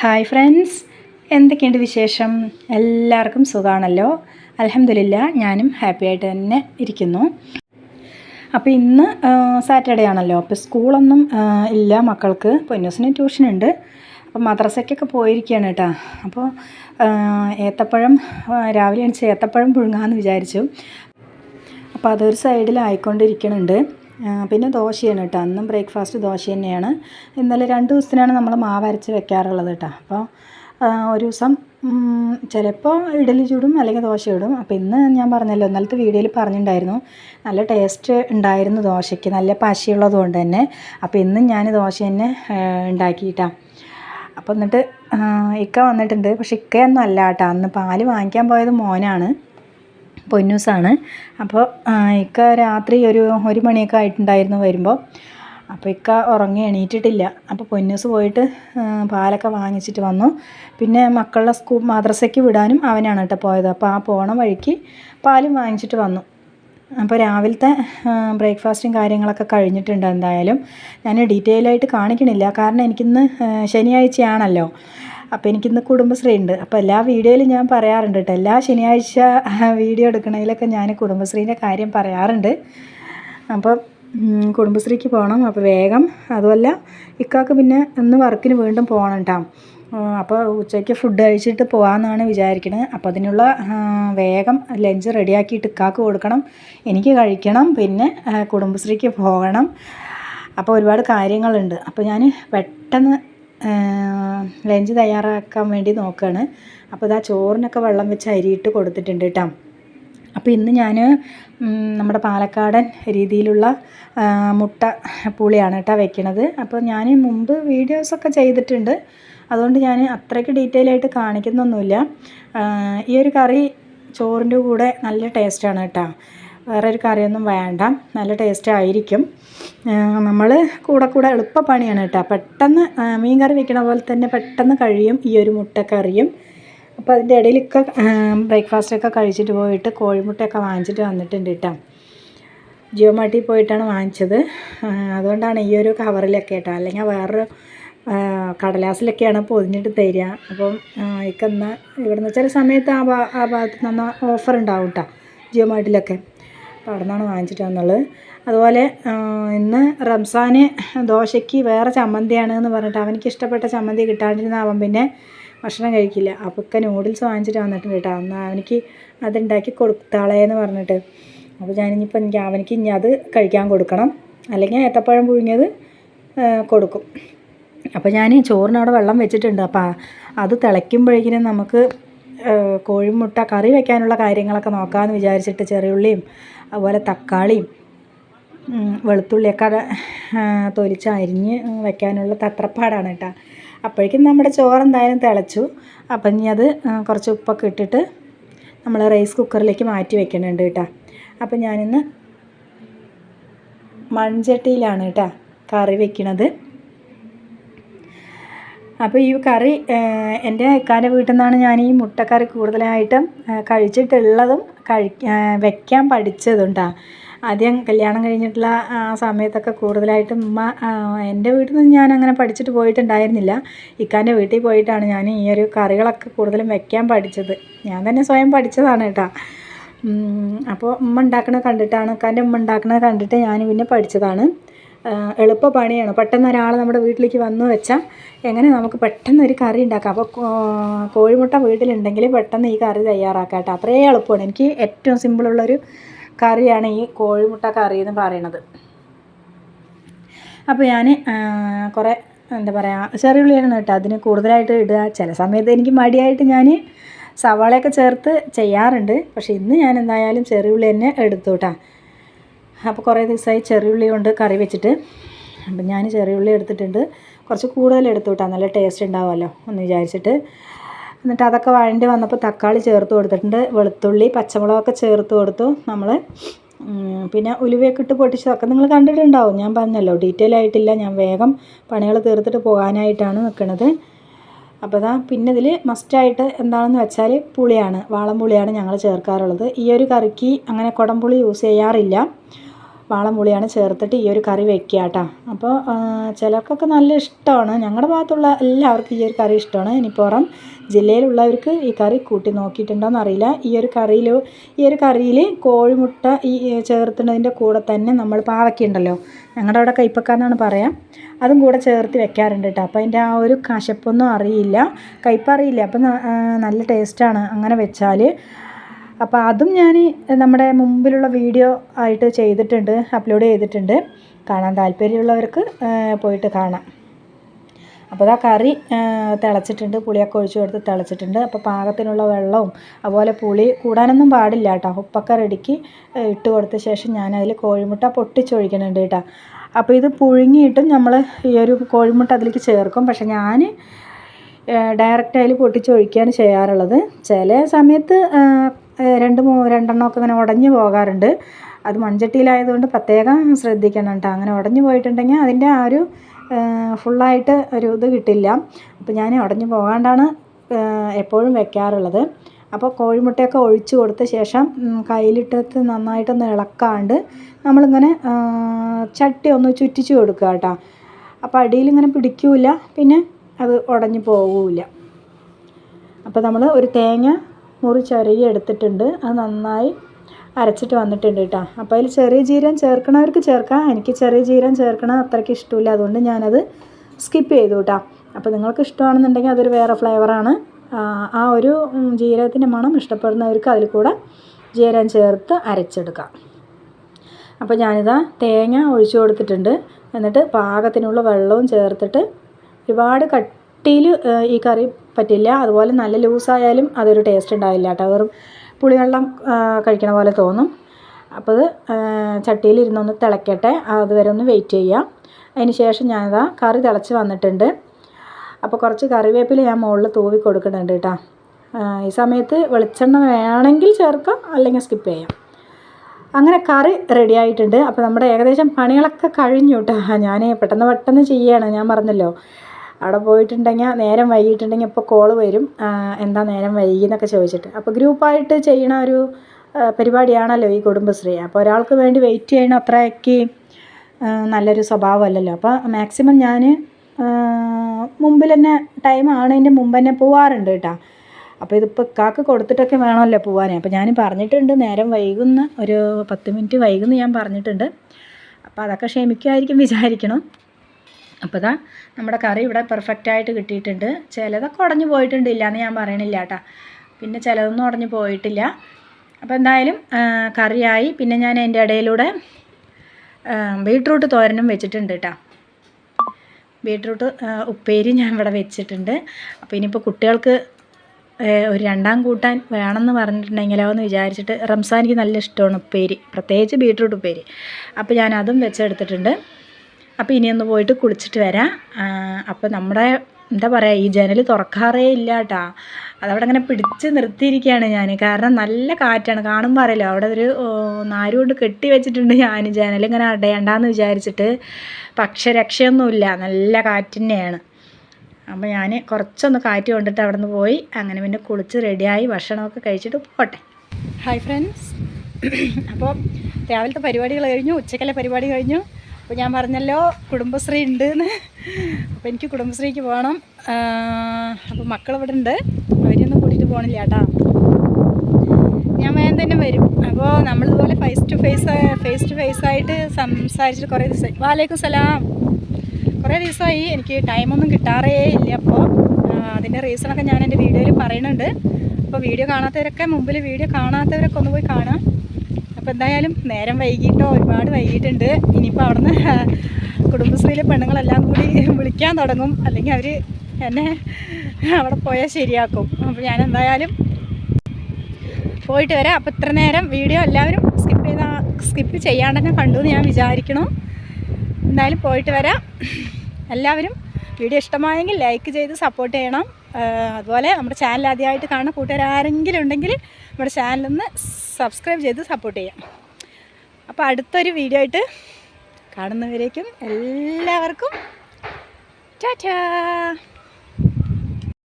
Hi friends എന്തൊക്കെയുണ്ട് വിശേഷം? എല്ലാവർക്കും സുഖമാണല്ലോ അലഹമില്ല ഞാനും ഹാപ്പി ആയിട്ട് തന്നെ ഇരിക്കുന്നു. അപ്പോൾ ഇന്ന് സാറ്റർഡേ ആണല്ലോ. അപ്പോൾ സ്കൂളൊന്നും ഇല്ല മക്കൾക്ക്. പൊന്നൂസിന് ട്യൂഷനുണ്ട് അപ്പോൾ മദ്രസയ്ക്കൊക്കെ പോയിരിക്കുകയാണ് കേട്ടോ അപ്പോൾ ഏത്തപ്പഴം രാവിലെ എണിച്ച് ഏത്തപ്പഴം പുഴുങ്ങാമെന്ന് വിചാരിച്ചു. അപ്പോൾ അതൊരു സൈഡിലായിക്കൊണ്ടിരിക്കുന്നുണ്ട് ആ, പിന്നെ ദോശയാണ് കേട്ടോ. അന്നും ബ്രേക്ക്ഫാസ്റ്റ് ദോശ തന്നെയാണ്. ഇന്നലെ രണ്ട് ദിവസത്തിനാണ് നമ്മൾ മാവ് അരച്ച് വെക്കാറുള്ളത് കേട്ടോ. അപ്പോൾ ഒരു ദിവസം ചിലപ്പോൾ ഇഡലി ചൂടും അല്ലെങ്കിൽ ദോശ ഇടും അപ്പോൾ ഇന്ന് ഞാൻ പറഞ്ഞല്ലോ ഇന്നലത്തെ വീഡിയോയിൽ പറഞ്ഞിട്ടുണ്ടായിരുന്നു. നല്ല ടേസ്റ്റ് ഉണ്ടായിരുന്നു ദോശയ്ക്ക്. നല്ല പശയുള്ളത് കൊണ്ട് തന്നെ. അപ്പോൾ ഇന്നും ഞാൻ ദോശ തന്നെ ഉണ്ടാക്കിയിട്ടാണ് അപ്പോൾ എന്നിട്ട് ഇക്ക വന്നിട്ടുണ്ട്. പക്ഷെ ഇക്കയൊന്നും അല്ല കേട്ടോ. അന്ന് പാൽ വാങ്ങിക്കാൻ പോയത് മോനാണ്. പൊന്നൂസാണ് അപ്പോൾ ഇക്ക രാത്രി ഒരു ഒരു മണിയൊക്കെ ആയിട്ടുണ്ടായിരുന്നു വരുമ്പോൾ അപ്പോൾ ഇക്ക ഉറങ്ങി എണീറ്റിട്ടില്ല. അപ്പോൾ പൊന്നൂസ് പോയിട്ട് പാലൊക്കെ വാങ്ങിച്ചിട്ട് വന്നു. പിന്നെ മക്കളുടെ സ്കൂൾ മദ്രസയ്ക്ക് വിടാനും അവനാണ് കേട്ടോ പോയത്. അപ്പോൾ ആ പോണ വഴിക്ക് പാലും വാങ്ങിച്ചിട്ട് വന്നു. അപ്പോൾ രാവിലത്തെ ബ്രേക്ക്ഫാസ്റ്റും കാര്യങ്ങളൊക്കെ കഴിഞ്ഞിട്ടുണ്ട് എന്തായാലും. ഞാൻ ഡീറ്റെയിൽ ആയിട്ട് കാണിക്കണില്ല. കാരണം എനിക്കിന്ന് ശനിയാഴ്ചയാണല്ലോ. അപ്പോൾ എനിക്കിന്ന് കുടുംബശ്രീ ഉണ്ട് അപ്പോൾ എല്ലാ വീഡിയോയിലും ഞാൻ പറയാറുണ്ട് കേട്ടോ. എല്ലാ ശനിയാഴ്ച വീഡിയോ എടുക്കണതിലൊക്കെ ഞാൻ കുടുംബശ്രീന്റെ കാര്യം പറയാറുണ്ട്. അപ്പം കുടുംബശ്രീക്ക് പോകണം അപ്പോൾ വേഗം. അതുമല്ല ഇക്കാക്ക് പിന്നെ ഇന്ന് വർക്കിന് വീണ്ടും പോകണം കേട്ടോ. അപ്പോൾ ഉച്ചയ്ക്ക് ഫുഡ് കഴിച്ചിട്ട് പോകാമെന്നാണ് വിചാരിക്കുന്നത് അപ്പോൾ അതിനുള്ള വേഗം ലഞ്ച് റെഡിയാക്കിയിട്ട് ഇക്കാക്ക് കൊടുക്കണം. എനിക്ക് കഴിക്കണം. പിന്നെ കുടുംബശ്രീക്ക് പോകണം. അപ്പോൾ ഒരുപാട് കാര്യങ്ങളുണ്ട്. അപ്പോൾ ഞാൻ പെട്ടെന്ന് ലഞ്ച് തയ്യാറാക്കാൻ വേണ്ടി നോക്കുകയാണ് അപ്പോൾ ഇതാ ചോറിനൊക്കെ വെള്ളം വെച്ച് അരിയിട്ട് കൊടുത്തിട്ടുണ്ട് കേട്ടോ അപ്പോൾ ഇന്ന് ഞാൻ നമ്മുടെ പാലക്കാടൻ രീതിയിലുള്ള മുട്ട പുളിയാണ് കേട്ടോ വെക്കണത്. അപ്പോൾ ഞാൻ മുമ്പ് വീഡിയോസൊക്കെ ചെയ്തിട്ടുണ്ട്. അതുകൊണ്ട് ഞാൻ അത്രയ്ക്ക് ഡീറ്റെയിൽ ആയിട്ട് കാണിക്കുന്നൊന്നുമില്ല. ഈ ഒരു കറി ചോറിന്റെ കൂടെ നല്ല ടേസ്റ്റാണ് കേട്ടോ വേറെ ഒരു കറിയൊന്നും വേണ്ട. നല്ല ടേസ്റ്റ് ആയിരിക്കും. നമ്മൾ കൂടെ കൂടെ എളുപ്പപ്പണിയാണ് കേട്ടോ. പെട്ടെന്ന് മീൻ കറി വെക്കണ പോലെ തന്നെ പെട്ടെന്ന് കഴിയും ഈ ഒരു മുട്ടക്കറിയും. അപ്പോൾ അതിന്റെ ഇടയിലൊക്കെ ബ്രേക്ക്ഫാസ്റ്റൊക്കെ കഴിച്ചിട്ട് പോയിട്ട് കോഴിമുട്ടയൊക്കെ വാങ്ങിച്ചിട്ട് വന്നിട്ടുണ്ട് കേട്ടോ. ജിയോ മാർട്ടിൽ പോയിട്ടാണ് വാങ്ങിച്ചത്. അതുകൊണ്ടാണ് ഈ ഒരു കവറിലൊക്കെ കേട്ടോ. അല്ലെങ്കിൽ വേറൊരു കടലാസിലൊക്കെയാണ് പൊതിഞ്ഞിട്ട് തരിക. അപ്പം ഇക്കെന്ന ഇവിടുന്ന് ചില സമയത്ത് ആ ഭാഗത്ത് നിന്ന് ഓഫർ ഉണ്ടാവും കേട്ടോ. ജിയോ മാർട്ടിലൊക്കെ അപ്പോൾ അവിടെ നിന്നാണ് വാങ്ങിച്ചിട്ട് വന്നുള്ളത് അതുപോലെ ഇന്ന് റംസാന് ദോശയ്ക്ക് വേറെ ചമ്മന്തിയാണ് എന്ന് പറഞ്ഞിട്ട് അവനിക്ക് ഇഷ്ടപ്പെട്ട ചമ്മന്തി കിട്ടാണ്ടിരുന്ന അവൻ പിന്നെ ഭക്ഷണം കഴിക്കില്ല. അപ്പോൾ ഒക്കെ നൂഡിൽസ് വാങ്ങിച്ചിട്ട് വന്നിട്ടുണ്ട് കേട്ടോ. അന്ന് അവനിക്ക് അതുണ്ടാക്കി കൊടുത്താളേന്ന് പറഞ്ഞിട്ട്. അപ്പോൾ ഞാനിപ്പോൾ എനിക്ക് അവനിക്ക് ഇനി അത് കഴിക്കാൻ കൊടുക്കണം. അല്ലെങ്കിൽ ഏത്തപ്പഴം പുഴുങ്ങിയത് കൊടുക്കും. അപ്പോൾ ഞാൻ ചോറിനവിടെ വെള്ളം വെച്ചിട്ടുണ്ട്. അപ്പോൾ അത് തിളയ്ക്കുമ്പോഴേക്കിനും നമുക്ക് കോഴിമുട്ട കറി വെക്കാനുള്ള കാര്യങ്ങളൊക്കെ നോക്കാമെന്ന് വിചാരിച്ചിട്ട് ചെറിയുള്ളിയും അതുപോലെ തക്കാളിയും വെളുത്തുള്ളിയൊക്കെ തൊലിച്ച് അരിഞ്ഞ് വെക്കാനുള്ള തത്രപ്പാടാണ് കേട്ടോ. അപ്പോഴേക്കും നമ്മുടെ ചോറ് എന്തായാലും തിളച്ചു. അപ്പം ഇനി അത് കുറച്ച് ഉപ്പൊക്കെ ഇട്ടിട്ട് നമ്മൾ റൈസ് കുക്കറിലേക്ക് മാറ്റി വെക്കുന്നുണ്ട് കേട്ടോ. അപ്പം ഞാനിന്ന് മൺചട്ടിയിലാണ് കേട്ടോ കറി വെക്കണത്. അപ്പോൾ ഈ കറി എന്റെ ഇക്കാന്റെ വീട്ടിൽ നിന്നാണ് ഞാൻ ഈ മുട്ടക്കറി കൂടുതലായിട്ടും കഴിച്ചിട്ടുള്ളതും കഴി വെക്കാൻ പഠിച്ചതും ആദ്യം കല്യാണം കഴിഞ്ഞിട്ടുള്ള ആ സമയത്തൊക്കെ കൂടുതലായിട്ടും ഉമ്മ എന്റെ വീട്ടിൽ നിന്ന് ഞാൻ അങ്ങനെ പഠിച്ചിട്ട് പോയിട്ടുണ്ടായിരുന്നില്ല. ഇക്കാന്റെ വീട്ടിൽ പോയിട്ടാണ് ഞാൻ ഈ ഒരു കറികളൊക്കെ കൂടുതലും വെക്കാൻ പഠിച്ചത്. ഞാൻ തന്നെ സ്വയം പഠിച്ചതാണ് കേട്ടോ. അപ്പോൾ ഉമ്മ ഉണ്ടാക്കണത് കണ്ടിട്ടാണ് ഇക്കാന്റെ ഉമ്മ ഉണ്ടാക്കണത് കണ്ടിട്ട് ഞാൻ പിന്നെ പഠിച്ചതാണ്. എളുപ്പ പണിയാണ് പെട്ടെന്ന് ഒരാൾ നമ്മുടെ വീട്ടിലേക്ക് വന്നു വെച്ചാൽ എങ്ങനെ നമുക്ക് പെട്ടെന്ന് ഒരു കറി ഉണ്ടാക്കാം. അപ്പോൾ കോഴിമുട്ട വീട്ടിലുണ്ടെങ്കിൽ പെട്ടെന്ന് ഈ കറി തയ്യാറാക്കാം കേട്ടോ. അത്രയും എളുപ്പമാണ്. എനിക്ക് ഏറ്റവും സിമ്പിളുള്ളൊരു കറിയാണ് ഈ കോഴിമുട്ട കറി എന്ന് പറയണത് അപ്പോൾ ഞാൻ കുറേ എന്താ പറയുക ചെറിയുള്ളിയാണ് കേട്ടോ അതിന് കൂടുതലായിട്ട് ഇടുക. ചില സമയത്ത് എനിക്ക് മടിയായിട്ട് ഞാൻ സവാളയൊക്കെ ചേർത്ത് ചെയ്യാറുണ്ട്. പക്ഷേ ഇന്ന് ഞാൻ എന്തായാലും ചെറിയുള്ളി തന്നെ എടുത്തു കേട്ടോ. അപ്പോൾ കുറേ ദിവസമായി ചെറിയുള്ളി കൊണ്ട് കറി വെച്ചിട്ട് അപ്പം ഞാൻ ചെറിയുള്ളി എടുത്തിട്ടുണ്ട്. കുറച്ച് കൂടുതൽ എടുത്തു വിട്ടാൽ നല്ല ടേസ്റ്റ് ഉണ്ടാവുമല്ലോ എന്ന് വിചാരിച്ചിട്ട്. എന്നിട്ട് അതൊക്കെ വഴണ്ടി വന്നപ്പോൾ തക്കാളി ചേർത്ത് കൊടുത്തിട്ടുണ്ട്. വെളുത്തുള്ളി പച്ചമുളകൊക്കെ ചേർത്ത് കൊടുത്തു നമ്മൾ പിന്നെ ഉലുവയൊക്കെ ഇട്ട് പൊട്ടിച്ചതൊക്കെ നിങ്ങൾ കണ്ടിട്ടുണ്ടാവും. ഞാൻ പറഞ്ഞല്ലോ ഡീറ്റെയിൽ ആയിട്ടില്ല. ഞാൻ വേഗം പണികൾ തീർത്തിട്ട് പോകാനായിട്ടാണ് നിൽക്കുന്നത് അപ്പോൾ ഇതാ പിന്നെ ഇതിൽ മസ്റ്റായിട്ട് എന്താണെന്ന് വെച്ചാൽ പുളിയാണ്. വാളം പുളിയാണ് ഞങ്ങൾ ചേർക്കാറുള്ളത്. ഈ ഒരു കറിക്ക് അങ്ങനെ കുടംപുളി യൂസ് ചെയ്യാറില്ല. വാളംപുളിയാണ് ചേർത്തിട്ട് ഈ ഒരു കറി വെക്കുക കേട്ടോ. അപ്പോൾ ചിലർക്കൊക്കെ നല്ല ഇഷ്ടമാണ്. ഞങ്ങളുടെ ഭാഗത്തുള്ള എല്ലാവർക്കും ഈ ഒരു കറി ഇഷ്ടമാണ്. ഇനി പുറം ജില്ലയിലുള്ളവർക്ക് ഈ കറി കൂട്ടി നോക്കിയിട്ടുണ്ടോയെന്ന് അറിയില്ല. ഈ ഒരു കറിയിൽ ഈ ഒരു കറിയിൽ കോഴിമുട്ട ഈ ചേർത്തുന്നതിന്റെ കൂടെ തന്നെ നമ്മൾ പാവയ്ക്കുണ്ടല്ലോ ഞങ്ങളുടെ അവിടെ കയ്പ്പക്കാന്നാണ് പറയാം. അതും കൂടെ ചേർത്ത് വെക്കാറുണ്ട് കേട്ടോ. അപ്പോൾ അതിന്റെ ആ ഒരു കശപ്പൊന്നും അറിയില്ല. കയ്പ്പറിയില്ല. അപ്പം നല്ല ടേസ്റ്റാണ്. അങ്ങനെ വെച്ചാൽ അപ്പോൾ അതും ഞാൻ നമ്മുടെ മുമ്പിലുള്ള വീഡിയോ ആയിട്ട് ചെയ്തിട്ടുണ്ട് അപ്ലോഡ് ചെയ്തിട്ടുണ്ട്. കാണാൻ താല്പര്യമുള്ളവർക്ക് പോയിട്ട് കാണാം. അപ്പോൾ ആ കറി തിളച്ചിട്ടുണ്ട് പുളിയൊക്കെ ഒഴിച്ചു കൊടുത്ത് തിളച്ചിട്ടുണ്ട്. അപ്പോൾ പാകത്തിനുള്ള വെള്ളവും അതുപോലെ പുളി കൂടാനൊന്നും പാടില്ല കേട്ടോ. ഉപ്പൊക്കെ റെഡിക്ക് ഇട്ട് കൊടുത്ത ശേഷം ഞാനതിൽ കോഴിമുട്ട പൊട്ടിച്ചൊഴിക്കുന്നുണ്ട് കേട്ടോ. അപ്പോൾ ഇത് പുഴുങ്ങിയിട്ടും നമ്മൾ ഈ ഒരു കോഴിമുട്ട അതിലേക്ക് ചേർക്കും. പക്ഷേ ഞാൻ ഡയറക്റ്റ് അതിൽ പൊട്ടിച്ചൊഴിക്കുകയാണ് ചെയ്യാറുള്ളത്. ചില സമയത്ത് രണ്ട് മൂ രണ്ടെണ്ണമൊക്കെ ഇങ്ങനെ ഉടഞ്ഞു പോകാറുണ്ട്. അത് മൺചട്ടിയിലായതുകൊണ്ട് പ്രത്യേകം ശ്രദ്ധിക്കണം കേട്ടോ. അങ്ങനെ ഉടഞ്ഞു പോയിട്ടുണ്ടെങ്കിൽ അതിന്റെ ആ ഒരു ഫുള്ളായിട്ട് ഒരു ഇത് കിട്ടില്ല. അപ്പോൾ ഞാൻ ഉടഞ്ഞു പോകാണ്ടാണ് എപ്പോഴും വെക്കാറുള്ളത്. അപ്പോൾ കോഴിമുട്ടയൊക്കെ ഒഴിച്ചു കൊടുത്ത ശേഷം കയ്യിലിട്ടത്ത് നന്നായിട്ടൊന്ന് ഇളക്കാണ്ട് നമ്മളിങ്ങനെ ചട്ടി ഒന്ന് ചുറ്റിച്ചു കൊടുക്കുക കേട്ടോ. അപ്പോൾ അടിയിലിങ്ങനെ പിടിക്കില്ല പിന്നെ അത് ഉടഞ്ഞു പോവില്ല അപ്പോൾ നമ്മൾ ഒരു തേങ്ങ മുറി ചുരകി എടുത്തിട്ടുണ്ട്. അത് നന്നായി അരച്ചിട്ട് വന്നിട്ടുണ്ട് കേട്ടോ അപ്പോൾ അതിൽ ചെറിയ ജീരകം ചേർക്കണവർക്ക് ചേർക്കാം. എനിക്ക് ചെറിയ ജീരകം ചേർക്കണ അത്രയ്ക്ക് ഇഷ്ടമില്ല. അതുകൊണ്ട് ഞാനത് സ്കിപ്പ് ചെയ്തു കേട്ടോ അപ്പോൾ നിങ്ങൾക്ക് ഇഷ്ടമാണെന്നുണ്ടെങ്കിൽ അതൊരു വേറെ ഫ്ലേവറാണ് ആ ഒരു ജീരകത്തിന്റെ മണം ഇഷ്ടപ്പെടുന്നവർക്ക് അതിൽ കൂടെ ജീരകം ചേർത്ത് അരച്ചെടുക്കാം. അപ്പോൾ ഞാനിതാ തേങ്ങ ഒഴിച്ചു കൊടുത്തിട്ടുണ്ട്. എന്നിട്ട് പാകത്തിനുള്ള വെള്ളവും ചേർത്തിട്ട് ഒരുപാട് കട്ടിയിൽ ഈ കറി പറ്റില്ല. അതുപോലെ നല്ല ലൂസായാലും അതൊരു ടേസ്റ്റ് ഉണ്ടാവില്ല കേട്ടോ. വെറും പുളിവെള്ളം കഴിക്കണ പോലെ തോന്നും. അപ്പോൾ അത് ചട്ടിയിൽ ഇരുന്നൊന്ന് തിളക്കട്ടെ. അതുവരെ ഒന്ന് വെയിറ്റ് ചെയ്യാം. അതിന് ശേഷം ഞാനിതാ കറി തിളച്ച് വന്നിട്ടുണ്ട്. അപ്പോൾ കുറച്ച് കറിവേപ്പില ഞാൻ മുകളിൽ തൂവി കൊടുക്കുന്നുണ്ട് കേട്ടോ. ഈ സമയത്ത് വെളിച്ചെണ്ണ വേണമെങ്കിൽ ചേർക്കാം അല്ലെങ്കിൽ സ്കിപ്പ് ചെയ്യാം. അങ്ങനെ കറി റെഡി ആയിട്ടുണ്ട്. അപ്പോൾ നമ്മുടെ ഏകദേശം പണികളൊക്കെ കഴിഞ്ഞു കേട്ടോ. ഞാൻ പെട്ടെന്ന് പെട്ടെന്ന് ചെയ്യുകയാണ് ഞാൻ പറഞ്ഞല്ലോ. അവിടെ പോയിട്ടുണ്ടെങ്കിൽ നേരം വൈകിട്ടുണ്ടെങ്കിൽ ഇപ്പോൾ കോൾ വരും. എന്താ നേരം വൈകി എന്നൊക്കെ ചോദിച്ചിട്ട്. അപ്പോൾ ഗ്രൂപ്പായിട്ട് ചെയ്യണ ഒരു പരിപാടിയാണല്ലോ ഈ കുടുംബശ്രീ. അപ്പോൾ ഒരാൾക്ക് വേണ്ടി വെയിറ്റ് ചെയ്യണ അത്രയ്ക്ക് നല്ലൊരു സ്വഭാവമല്ലല്ലോ. അപ്പോൾ മാക്സിമം ഞാൻ മുമ്പിൽ തന്നെ ടൈം ആണതിന്റെ മുമ്പ് തന്നെ പോവാറുണ്ട് കേട്ടോ. അപ്പോൾ ഇതിപ്പോൾ ഇക്കാക്ക് കൊടുത്തിട്ടൊക്കെ വേണമല്ലോ പോവാനേ അപ്പോൾ ഞാൻ പറഞ്ഞിട്ടുണ്ട് നേരം വൈകുന്ന ഒരു പത്ത് മിനിറ്റ് വൈകുന്ന ഞാൻ പറഞ്ഞിട്ടുണ്ട്. അപ്പോൾ അതൊക്കെ ക്ഷമിക്കുമായിരിക്കും വിചാരിക്കണം. അപ്പോൾ ഇതാ നമ്മുടെ കറി ഇവിടെ പെർഫെക്റ്റായിട്ട് കിട്ടിയിട്ടുണ്ട്. ചിലതൊക്കെ ഉടഞ്ഞു പോയിട്ടുണ്ടില്ല എന്ന് ഞാൻ പറയണില്ല കേട്ടോ. പിന്നെ ചിലതൊന്നും ഉടഞ്ഞു പോയിട്ടില്ല. അപ്പോൾ എന്തായാലും കറിയായി. പിന്നെ ഞാൻ അതിന്റെ ഇടയിലൂടെ ബീട്രൂട്ട് തോരനും വെച്ചിട്ടുണ്ട് കേട്ടോ. ബീട്രൂട്ട് ഉപ്പേരി ഞാൻ ഇവിടെ വെച്ചിട്ടുണ്ട്. അപ്പോൾ ഇനിയിപ്പോൾ കുട്ടികൾക്ക് ഒരു രണ്ടാം കൂട്ടാൻ വേണമെന്ന് പറഞ്ഞിട്ടുണ്ടെങ്കിലോ എന്ന് വിചാരിച്ചിട്ട് റംസാനിക്ക് നല്ല ഇഷ്ടമാണ് ഉപ്പേരി. പ്രത്യേകിച്ച് ബീട്രൂട്ട് ഉപ്പേരി. അപ്പോൾ ഞാൻ അതും വെച്ചെടുത്തിട്ടുണ്ട്. അപ്പോൾ ഇനിയൊന്ന് പോയിട്ട് കുളിച്ചിട്ട് വരാം. അപ്പോൾ നമ്മുടെ എന്താ പറയുക ഈ ജനൽ തുറക്കാറേ ഇല്ല കേട്ടോ അതവിടെ അങ്ങനെ പിടിച്ച് നിർത്തിയിരിക്കുകയാണ് ഞാൻ കാരണം നല്ല കാറ്റാണ്. കാണുമ്പോൾ അറിയില്ല. അവിടെ ഒരു നാരുകൊണ്ട് കെട്ടി വെച്ചിട്ടുണ്ട് ഞാൻ ജനൽ ഇങ്ങനെ അടയണ്ടെന്ന് വിചാരിച്ചിട്ട്. പക്ഷെ രക്ഷയൊന്നുമില്ല. നല്ല കാറ്റ് തന്നെയാണ്. അപ്പോൾ ഞാൻ കുറച്ചൊന്ന് കാറ്റ് കൊണ്ടിട്ട് അവിടെ നിന്ന് പോയി. അങ്ങനെ പിന്നെ കുളിച്ച് റെഡിയായി. ഭക്ഷണമൊക്കെ കഴിച്ചിട്ട് പോട്ടെ. ഹായ് ഫ്രണ്ട്സ് അപ്പോൾ രാവിലത്തെ പരിപാടികൾ കഴിഞ്ഞു. ഉച്ചക്കലെ പരിപാടി കഴിഞ്ഞു. അപ്പോൾ ഞാൻ പറഞ്ഞല്ലോ കുടുംബശ്രീ ഉണ്ട് എന്ന് അപ്പോൾ എനിക്ക് കുടുംബശ്രീക്ക് പോകണം. അപ്പോൾ മക്കൾ ഇവിടെ ഉണ്ട്. അവരെയൊന്നും കൂട്ടിയിട്ട് പോകണില്ല കേട്ടോ. ഞാൻ വേഗം തന്നെ വരും. അപ്പോൾ നമ്മളിതുപോലെ face to face face to face ആയിട്ട് സംസാരിച്ചിട്ട് കുറേ ദിവസമായി വാലേക്കും സലാം. കുറേ ദിവസമായി എനിക്ക് ടൈമൊന്നും കിട്ടാറേ ഇല്ല അപ്പോൾ അതിന്റെ റീസണൊക്കെ ഞാൻ എന്റെ വീഡിയോയിൽ പറയുന്നുണ്ട്. അപ്പോൾ വീഡിയോ കാണാത്തവരൊക്കെ മുമ്പിൽ വീഡിയോ കാണാത്തവരൊക്കെ ഒന്ന് പോയി കാണാം. അപ്പോൾ എന്തായാലും നേരം വൈകിട്ടോ ഒരുപാട് വൈകിട്ടുണ്ട് ഇനിയിപ്പോൾ അവിടുന്ന് കുടുംബശ്രീയിലെ പെണ്ണുങ്ങളെല്ലാം കൂടി വിളിക്കാൻ തുടങ്ങും. അല്ലെങ്കിൽ അവർ എന്നെ അവിടെ പോയാൽ ശരിയാക്കും. അപ്പോൾ ഞാൻ എന്തായാലും പോയിട്ട് വരാം. അപ്പോൾ ഇത്ര നേരം വീഡിയോ എല്ലാവരും സ്കിപ്പ് ചെയ്ത സ്കിപ്പ് ചെയ്യാണ്ട് തന്നെ കണ്ടു എന്ന് ഞാൻ വിചാരിക്കണം എന്തായാലും പോയിട്ട് വരാം. എല്ലാവരും വീഡിയോ ഇഷ്ടമായെങ്കിൽ ലൈക്ക് ചെയ്ത് സപ്പോർട്ട് ചെയ്യണം. അതുപോലെ നമ്മുടെ ചാനൽ ആദ്യമായിട്ട് കാണുന്ന കൂട്ടുകാരാരെങ്കിലും ഉണ്ടെങ്കിൽ നമ്മുടെ ചാനലൊന്ന് സബ്സ്ക്രൈബ് ചെയ്ത് സപ്പോർട്ട് ചെയ്യാം. അപ്പോൾ അടുത്തൊരു വീഡിയോ ആയിട്ട് കാണുന്നവരേക്കും എല്ലാവർക്കും ടാറ്റാ!